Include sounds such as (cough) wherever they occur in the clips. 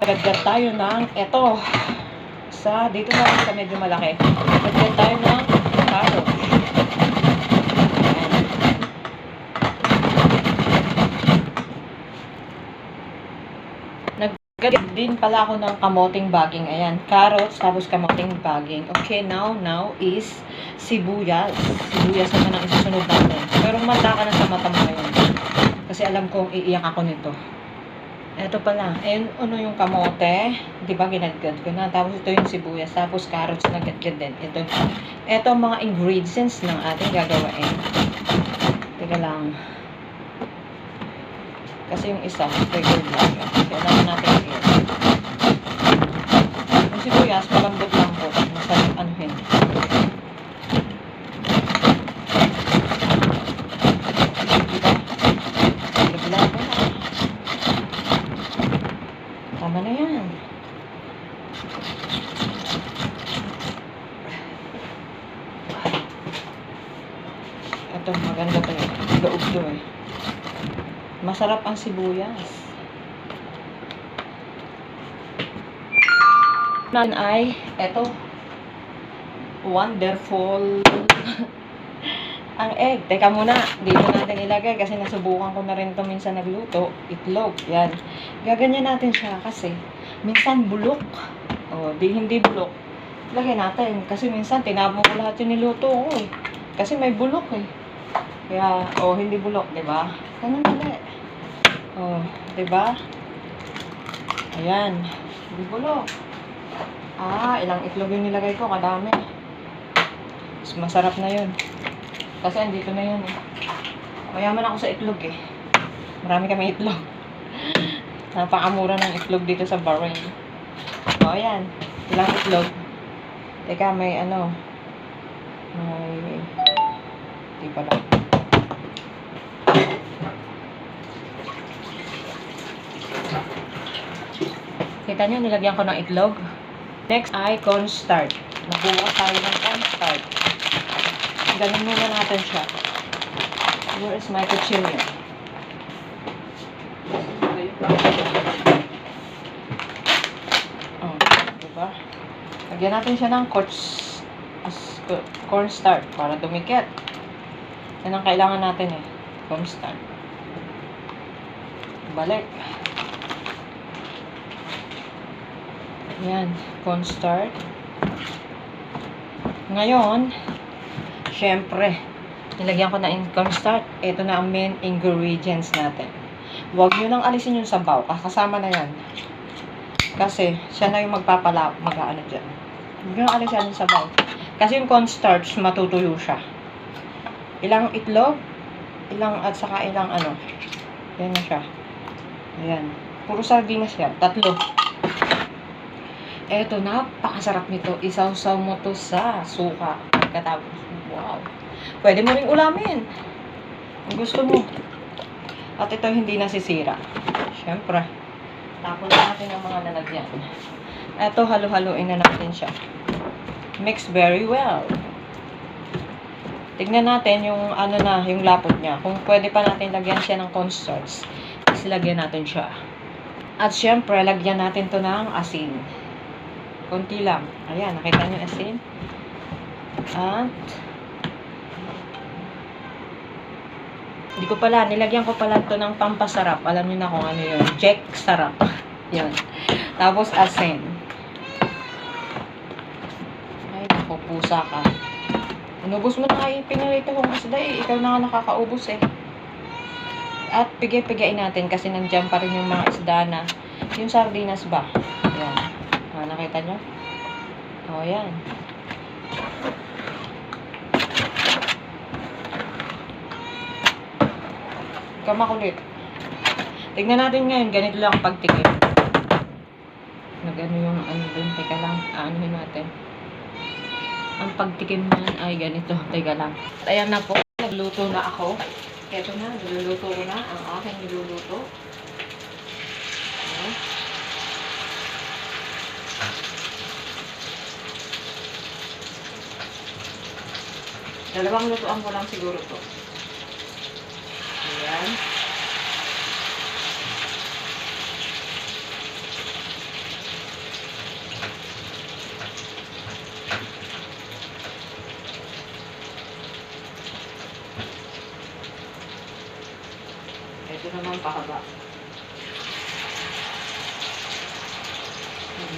Dagdag tayo ng eto. Sa, dito na lang sa medyo malaki. Dagdag tayo ng carrot. Nagdagdag din pala ako ng kamoting baging. Ayan, carrots, tapos kamoting baging. Okay, now, now is sibuyas. Sibuyas naman ang isusunod natin. Pero mata ka na sa mata mo ngayon. Kasi alam kong iiyak ako nito. Ito pala, ayun, ano yung kamote, di ba ginadgad ko na. Tapos ito yung sibuyas, tapos carrots na gadgad din. Ito, ito ang mga ingredients ng ating gagawain. Teka lang. Kasi yung isa, regular lang. Kailangan natin yun. Yung sibuyas, malambot lang po. Masarap anuhin. Diba? Bigla ko na. Tama na yan. Ito, maganda to eh. Gaog to eh. Masarap ang sibuyas. Nan ay, eto. Wonderful. (laughs) ang egg. Teka muna, dito natin ilagay kasi nasubukan ko na rin to minsan nagluto. Itlog. Yan. Gaganyan natin siya kasi minsan bulok. O, di hindi bulok. Lagay natin. Kasi minsan tinapon ko lahat yung niluto ko eh. Kasi may bulok eh. Kaya, o, hindi bulok, di ba? Ganun ulit. O, di ba? Ayan. Hindi bulok. Ah, ilang itlog yung nilagay ko. Kadami. Mas masarap na yun. Kasi andito na yun eh. Mayaman ako sa itlog eh. Marami kami itlog. (laughs) Napakamura ng itlog dito sa Bahrain. O, ayan. Ilang itlog. Teka, may ano. May... Di pala. Kita nyo, nilagyan ko ng itlog. Next ay cornstarch. Magbubukas tayo ng cornstarch. Ganun muna natin siya. Where is my cuchillo? Oh, diba? Lagyan natin siya ng corns, cornstarch para dumikit. Yan ang kailangan natin eh. Cornstarch. Balik. Yan, cornstarch. Ngayon, syempre, nilagyan ko na in cornstarch. Ito na ang main ingredients natin. Huwag nyo nang alisin yung sabaw. Kasama na yan. Kasi, siya na yung magpapala, mag-ano dyan. Huwag nyo nang alisin yung sabaw. Kasi yung cornstarch, matutuyo siya. Ilang itlog, ilang, at saka ilang ano. Yan na siya. Ayan. Puro sardinas yan. Tatlo. Eto, napakasarap nito. Isaw-saw mo to sa suka. Pagkatapos, wow. Pwede mo ring ulamin. Kung gusto mo. At ito hindi nasisira. Siyempre. Tapon na natin ang mga lalagyan. Eto, halo-haloin na natin siya. Mix very well. Tignan natin yung ano na, yung lapot niya. Kung pwede pa natin lagyan siya ng cornstarch. Lagyan natin siya. At syempre, lagyan natin to ng asin. Konti lang. Ayan, nakita niyo asin. At hindi ko pala, nilagyan ko pala to ng pampasarap. Alam niyo na kung ano yun. Jack sarap. (laughs) yun. Tapos asin. Ay, naku, pusa ka. Inubos mo na nga yung pinarito kong isda eh. Ikaw na nga nakakaubos eh. At pigay-pigayin natin kasi nandiyan pa rin yung mga isda na yung sardinas ba. Ayan. Ah, nakita nyo? O, oh, ayan. Kamakulit. Tignan natin ngayon, ganito lang ang pagtikim. Nagano yung ano dun, teka lang, aanuhin natin. Ang pagtikim niyan ay ganito, (laughs) teka lang. Ayan na po, nagluto na ako. Eto na, niluluto ko na ang aking niluluto. Dalawang lutoan ko lang siguro to. Ayan. Ito naman pahaba.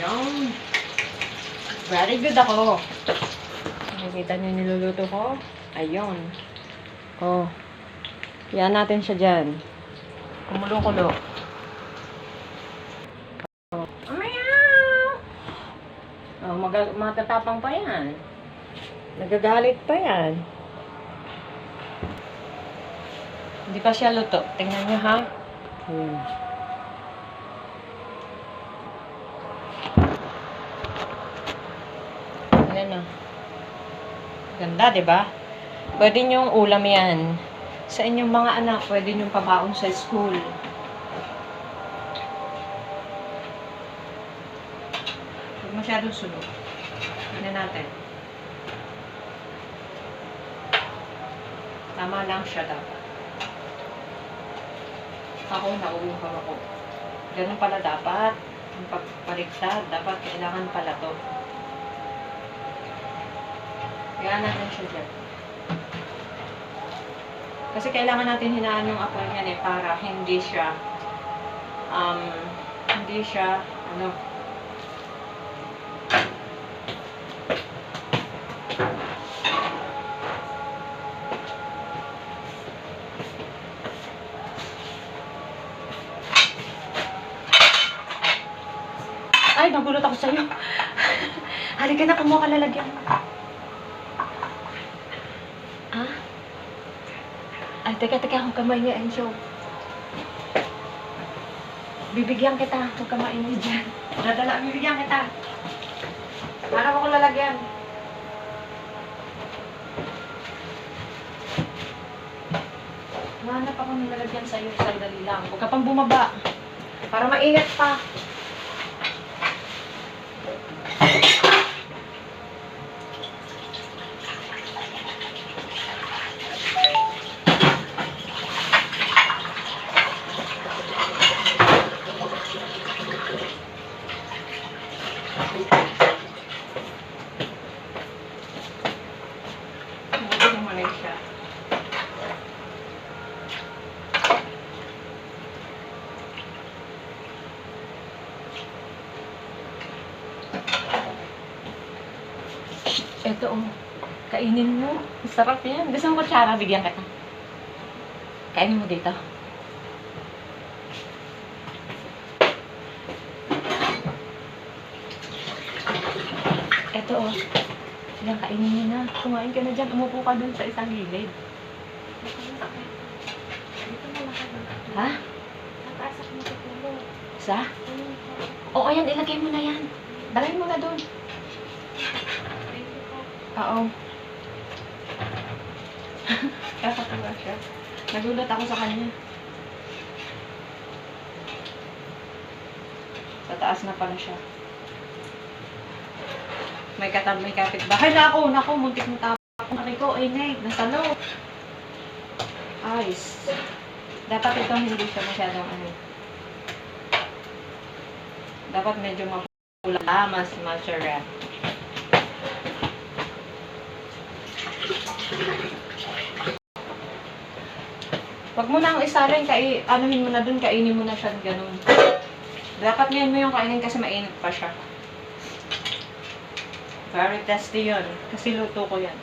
Ayan. Very good ako. Nakikita niyo yung niluluto ko? Ayun. Oh. Yan natin siya dyan. Kumulo-kulo. Oh. Oh, mag- matatapang pa yan. Nagagalit pa yan. Hindi pa siya luto. Tingnan niyo ha. Hmm. Ayan na. Ganda, ba? Pwede niyong ulam yan. Sa inyong mga anak, pwede niyong pabaon sa school. Huwag masyadong sunog. Tingnan natin. Tama lang siya dapat. Ako, nauuhaw ako. Ganun pala dapat. Yung pagpaliktad, dapat kailangan pala to. Kaya natin siya dyan. Kasi kailangan natin hinaan yung apoy niyan eh para hindi siya um, hindi siya ano Ay, nagulot ako sa'yo. (laughs) Halika na, kumuha ka lalagyan. Ah? Ay, teka, teka, akong kamay niya, Enzo. Bibigyan kita, kung kamay niya dyan. Dadala, bibigyan kita. Para ko lalagyan. Hanap ako ng lalagyan sa'yo, sandali lang. Huwag ka pang bumaba. Para maingat pa. Mo siya. Ito oh. Kainin mo. Sarap yan. Gusto mo kutsara? Bigyan kita. Kainin mo dito. Ito oh. Yan, kainin mo na. Kumain ka na dyan. Umupo ka dun sa isang gilid. Ha? Sa? Oo, yan. Ilagay mo na yan. Dalhin mo na dun. Oo. (laughs) Kakatawa siya. Nagulat ako sa kanya. Sa taas na pala siya. May katab, may kapit bahay na ako. Naku, muntik mo tapon. Aray ko, ay nay, nasa loob. Ayos. Dapat ito hindi siya masyadong ano. Dapat medyo mapula. Ah, mas masarap. Wag mo nang isalin, kai, anuhin mo na dun, kainin mo na siya, ganun. Dapat ngayon mo yung kainin kasi mainit pa siya. Very tasty yun. Kasi luto ko yan. (laughs)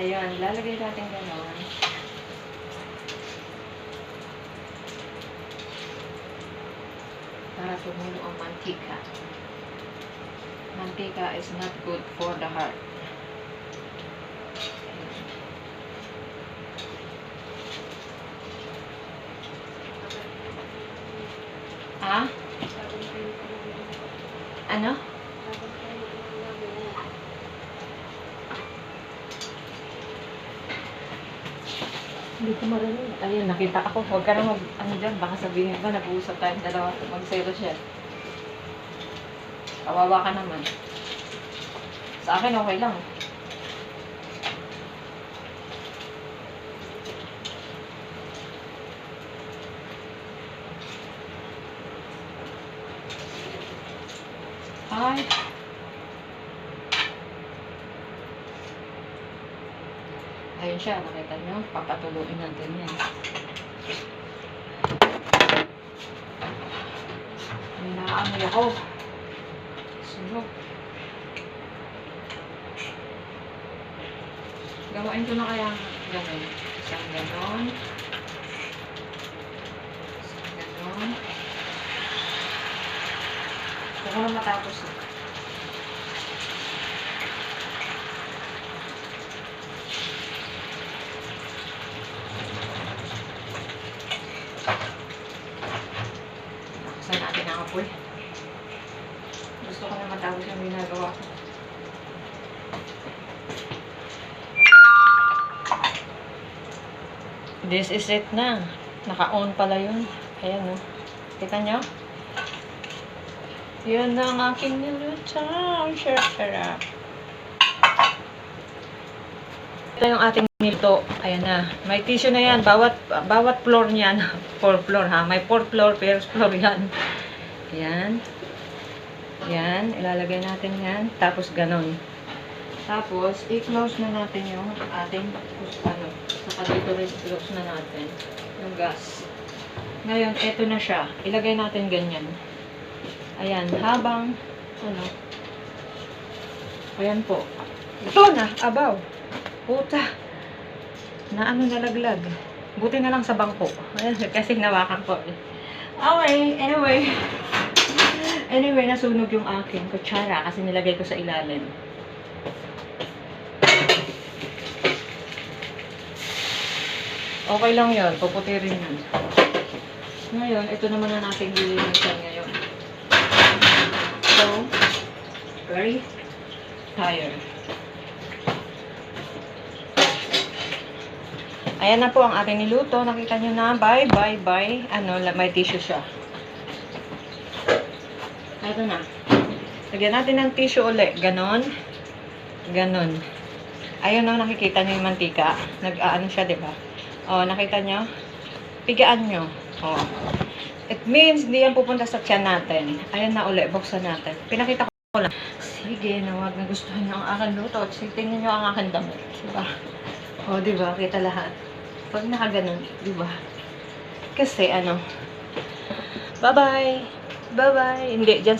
Ayun, lalagay natin gano'n. Para tumulo ang mantika. Mantika is not good for the heart. Ah? Ano? Hindi ko marinig. Ayun, nakita ako. Huwag ka na mag, ano dyan, baka sabihin ko, nag-uusap tayong dalawa. Mag-zero siya. Kawawa ka naman. Sa akin, okay lang. Ay. Ayun siya. Nakita nyo? Papatuloyin natin yan. May nakaamoy ako. Sunog. Gawain ko na kaya gano'n. Isang gano'n. Isang gano'n. Huwag ko na matapos eh. Saan natin ang apoy? Gusto ko na matapos yung ginagawa ko. This is it na. Naka-on pala yun. Ayan o. Kita nyo? Yan ang aking niluto. Sarap. Ito yung ating niluto. Ayan na. May tissue na yan. Bawat bawat floor niyan. (laughs) Four floor ha. May four floor. First floor yan. Yan. Yan. Ilalagay natin yan. Tapos ganon. Tapos, i-close na natin yung ating ano, saka dito rin i-close na natin yung gas. Ngayon, eto na siya. Ilagay natin ganyan. Ayan, habang, ano, ayan po. Ito na, abaw. Puta. Na ano nalaglag. Buti na lang sa bangko. Ayan, (laughs) kasi nawakan ko eh. Okay, anyway. Anyway, nasunog yung aking kutsara kasi nilagay ko sa ilalim. Okay lang yun. Puputi rin yun. Ngayon, ito naman na natin lilinisan ngayon. So, very tired. Ayan na po ang ating niluto. Nakita nyo na. Bye, bye, bye. Ano, may tissue siya. Ito na. Lagyan natin ng tissue uli. Ganon. Ganon. Ayun o, nakikita nyo yung mantika. Nag-aano siya, di ba? O, nakita nyo? Pigaan nyo. O. It means, hindi yan pupunta sa tiyan natin. Ayan na uli, buksan natin. Pinakita ko lang. Sige, nawag na gustuhan nyo ang aking luto. Tingnan nyo ang aking damit. Diba? O, diba? Kita lahat. Pag nakaganon, diba? Kasi, ano, bye-bye. Bye-bye. Hindi, dyan